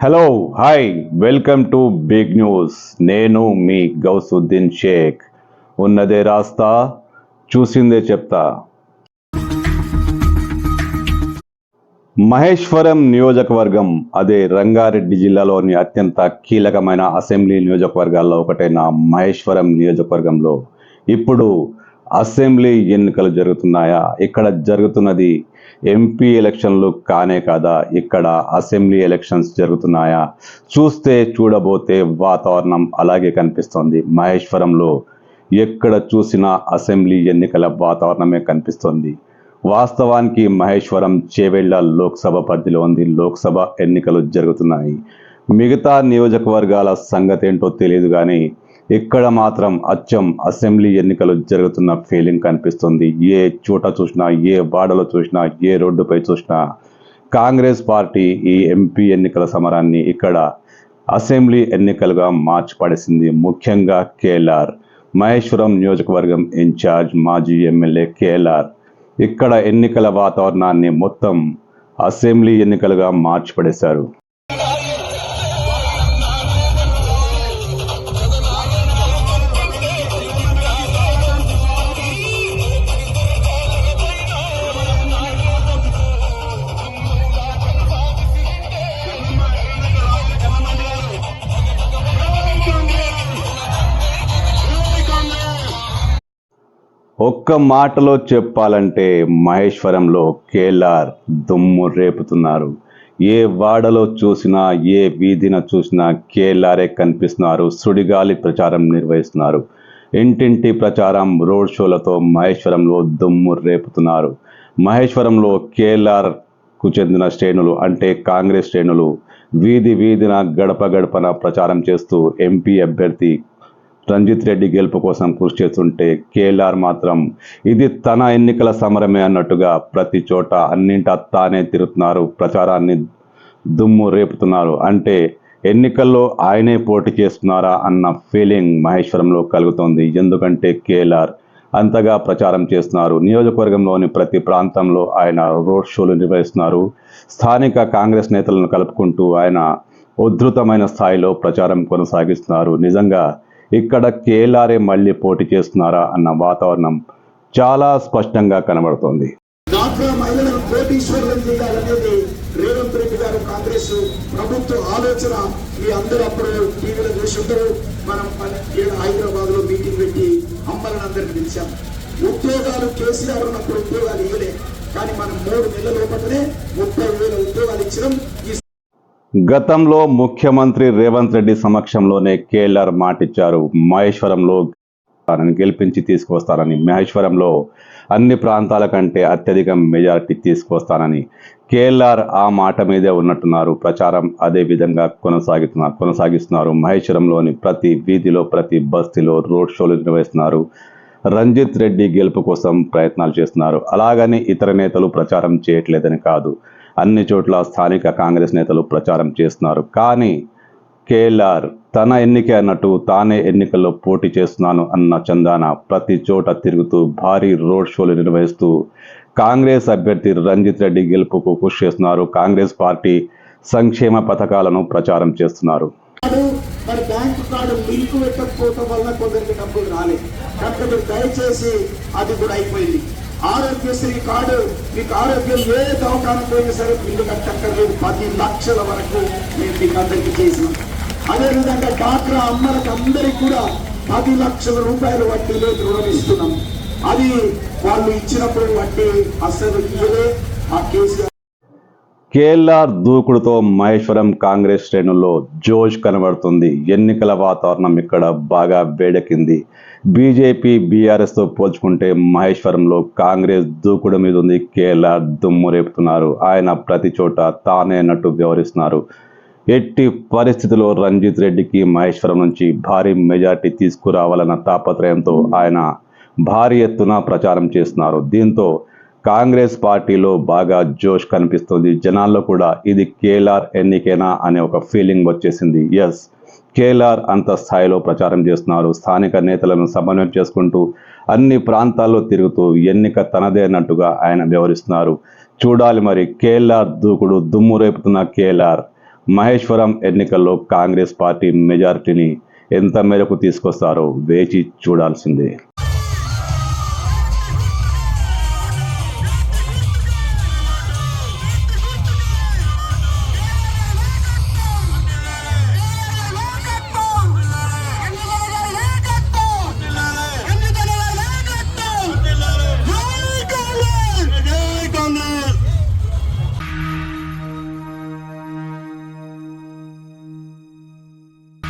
Hello hi welcome to big news నేను మీ గౌసుద్దీన్ షేక్. ఉన్నదే రాస్తా చూసిందే చెప్తా. మహేశ్వరం నియోజకవర్గం అదే రంగారెడ్డి జిల్లాలోని అత్యంత కీలకమైన అసెంబ్లీ నియోజకవర్గాల్లో ఒకటైన మహేశ్వరం నియోజకవర్గంలో ఇప్పుడు అసెంబ్లీ ఎన్నికలు జరుగుతున్నాయా? ఇక్కడ జరుగుతున్నది ఎంపీ ఎలక్షన్లు కానే కాదా? ఇక్కడ అసెంబ్లీ ఎలక్షన్స్ జరుగుతున్నాయా? చూస్తే చూడబోతే వాతావరణం అలాగే కనిపిస్తోంది. మహేశ్వరంలో ఎక్కడ చూసినా అసెంబ్లీ ఎన్నికల వాతావరణమే కనిపిస్తోంది. వాస్తవానికి మహేశ్వరం చేవెళ్ళ లోక్సభ పరిధిలో ఉంది. లోక్సభ ఎన్నికలు జరుగుతున్నాయి. మిగతా నియోజకవర్గాల సంగతి ఏంటో తెలియదు కానీ ఇక్కడ మాత్రం అచ్చం అసెంబ్లీ ఎన్నికలు జరుగుతున్న ఫీలింగ్ కనిపిస్తుంది. ఏ చోట చూసినా ఏ వాడలో చూసినా ఏ రోడ్డుపై చూసినా కాంగ్రెస్ పార్టీ ఈ ఎంపీ ఎన్నికల సమరాన్ని ఇక్కడ అసెంబ్లీ ఎన్నికలుగా మార్చిపడేసింది. ముఖ్యంగా కేఎల్ఆర్ మహేశ్వరం నియోజకవర్గం ఇన్ఛార్జ్ మాజీ ఎమ్మెల్యే కేఎల్ఆర్ ఇక్కడ ఎన్నికల వాతావరణాన్ని మొత్తం అసెంబ్లీ ఎన్నికలుగా మార్చిపడేశారు. ఒక్క మాటలో చెప్పాలంటే మహేశ్వరంలో కేలార్ దుమ్ము రేపుతున్నారు. ఏ వాడలో చూసినా ఏ వీధిన చూసినా కేలారే కనిపిస్తున్నారు. సుడిగాలి ప్రచారం నిర్వహిస్తున్నారు. ఇంటింటి ప్రచారం రోడ్ షోలతో మహేశ్వరంలో దుమ్ము రేపుతున్నారు. మహేశ్వరంలో కేలార్కు చెందిన శ్రేణులు అంటే కాంగ్రెస్ శ్రేణులు వీధి వీధిన గడప గడపన ప్రచారం చేస్తూ ఎంపీ అభ్యర్థి రంజిత్ రెడ్డి గెలుపు కోసం కృషి చేస్తుంటే కేఎల్ఆర్ మాత్రం ఇది తన ఎన్నికల సమరమే అన్నట్టుగా ప్రతి చోట అన్నింటా తానే తిరుగుతున్నారు ప్రచారాన్ని దుమ్ము రేపుతున్నారు. అంటే ఎన్నికల్లో ఆయనే పోటీ చేస్తున్నారా అన్న ఫీలింగ్ మహేశ్వరంలో కలుగుతోంది. ఎందుకంటే కేఎల్ఆర్ అంతగా ప్రచారం చేస్తున్నారు. నియోజకవర్గంలోని ప్రతి ప్రాంతంలో ఆయన రోడ్ షోలు నిర్వహిస్తున్నారు. స్థానిక కాంగ్రెస్ నేతలను కలుపుకుంటూ ఆయన ఉధృతమైన స్థాయిలో ప్రచారం కొనసాగిస్తున్నారు. నిజంగా ఇక్కడ కేఎల్ఆర్ఏ మళ్ళీ పోటీ చేస్తున్నారా అన్న వాతావరణం చాలా స్పష్టంగా కనబడుతోంది. రేవంత్ రెడ్డి గారు కాంగ్రెస్ ప్రభుత్వ ఆలోచన. మీ అందరూ అప్పుడు టీవీలో చూసుంటారు. మనం హైదరాబాద్లో మీటింగ్ పెట్టి అమ్మలను అందరికి పిలిచాం. ఉద్యోగాలు కేసీఆర్ ఉన్నప్పుడు ఉద్యోగాలు ఇవ్వలే కానీ మనం మూడు నెలల లోపలనే ముప్పై వేల ఉద్యోగాలు ఇచ్చినాం. ఈ గతంలో ముఖ్యమంత్రి రేవంత్ రెడ్డి సమక్షంలోనే కేఎల్ఆర్ మాటిచ్చారు. మహేశ్వరంలో తనని గెలిపించి తీసుకొస్తానని మహేశ్వరంలో అన్ని ప్రాంతాల కంటే అత్యధిక మెజారిటీ తీసుకొస్తానని కేఎల్ఆర్ ఆ మాట మీదే ఉన్నట్టున్నారు. ప్రచారం అదే విధంగా కొనసాగుతున్నారు కొనసాగిస్తున్నారు. మహేశ్వరంలోని ప్రతి వీధిలో ప్రతి బస్తీలో రోడ్ షోలు నిర్వహిస్తున్నారు. రంజిత్ రెడ్డి గెలుపు కోసం ప్రయత్నాలు చేస్తున్నారు. అలాగని ఇతర నేతలు ప్రచారం చేయట్లేదని కాదు. అన్ని చోట్ల స్థానిక కాంగ్రెస్ నేతలు ప్రచారం చేస్తున్నారు. కానీ కేఎల్ఆర్ తన ఎన్నిక అన్నట్టు తానే ఎన్నికల్లో పోటీ చేస్తున్నాను అన్న చందాన ప్రతి చోట తిరుగుతూ భారీ రోడ్ షోలు నిర్వహిస్తూ కాంగ్రెస్ అభ్యర్థి రంజిత్ రెడ్డి గెలుపుకు కృషి చేస్తున్నారు. కాంగ్రెస్ పార్టీ సంక్షేమ పథకాలను ప్రచారం చేస్తున్నారు. మరి బ్యాంకు కార్డు లింక్ పెట్టకపోవటం వల్ల కొందరికి డబ్బులు రాలేదు. దయచేసి అది కూడా అయిపోయింది. ఆరోగ్యశ్రీ కార్డు మీకు ఆరోగ్యం ఏ దవాఖాన పోయినా సరే బిల్లు కట్టక్కర్లేదు పది లక్షల వరకు మేము మీకు అందరికీ చేసినాం. అదేవిధంగా డాక్టర్ అమ్మలకు అందరికి కూడా పది లక్షల రూపాయలు వడ్డీ లేదు రుణం ఇస్తున్నాం. అది వాళ్ళు ఇచ్చినప్పుడు వడ్డీ అసలు ఇవ్వలే ఆ కేసీఆర్ కేఎల్ఆర్ దూకుడుతో మహేశ్వరం కాంగ్రెస్ శ్రేణుల్లో జోష్ కనబడుతుంది. ఎన్నికల వాతావరణం ఇక్కడ బాగా వేడెక్కింది. బీజేపీ బీఆర్ఎస్తో పోల్చుకుంటే మహేశ్వరంలో కాంగ్రెస్ దూకుడు మీద ఉంది కేఎల్ఆర్ దుమ్ము రేపుతున్నారు. ఆయన ప్రతి చోట తానే అన్నట్టు వ్యవహరిస్తున్నారు. ఎట్టి పరిస్థితిలో రంజిత్ రెడ్డికి మహేశ్వరం నుంచి భారీ మెజార్టీ తీసుకురావాలన్న తాపత్రయంతో ఆయన భారీ ఎత్తున ప్రచారం చేస్తున్నారు. దీంతో కాంగ్రెస్ పార్టీలో బాగా జోష్ కనిపిస్తుంది. జనాల్లో కూడా ఇది కేఎల్ఆర్ ఎన్నికేనా అనే ఒక ఫీలింగ్ వచ్చేసింది. ఎస్ కేఎల్ఆర్ అంత స్థాయిలో ప్రచారం చేస్తున్నారు. స్థానిక నేతలను సమన్వయం చేసుకుంటూ అన్ని ప్రాంతాల్లో తిరుగుతూ ఎన్నిక తనదే అన్నట్టుగా ఆయన వ్యవహరిస్తున్నారు. చూడాలి మరి కేఎల్ఆర్ దూకుడు దుమ్ము రేపుతున్న కేఎల్ఆర్ మహేశ్వరం ఎన్నికల్లో కాంగ్రెస్ పార్టీ మెజారిటీని ఎంత మేరకు తీసుకొస్తారో వేచి చూడాల్సిందే.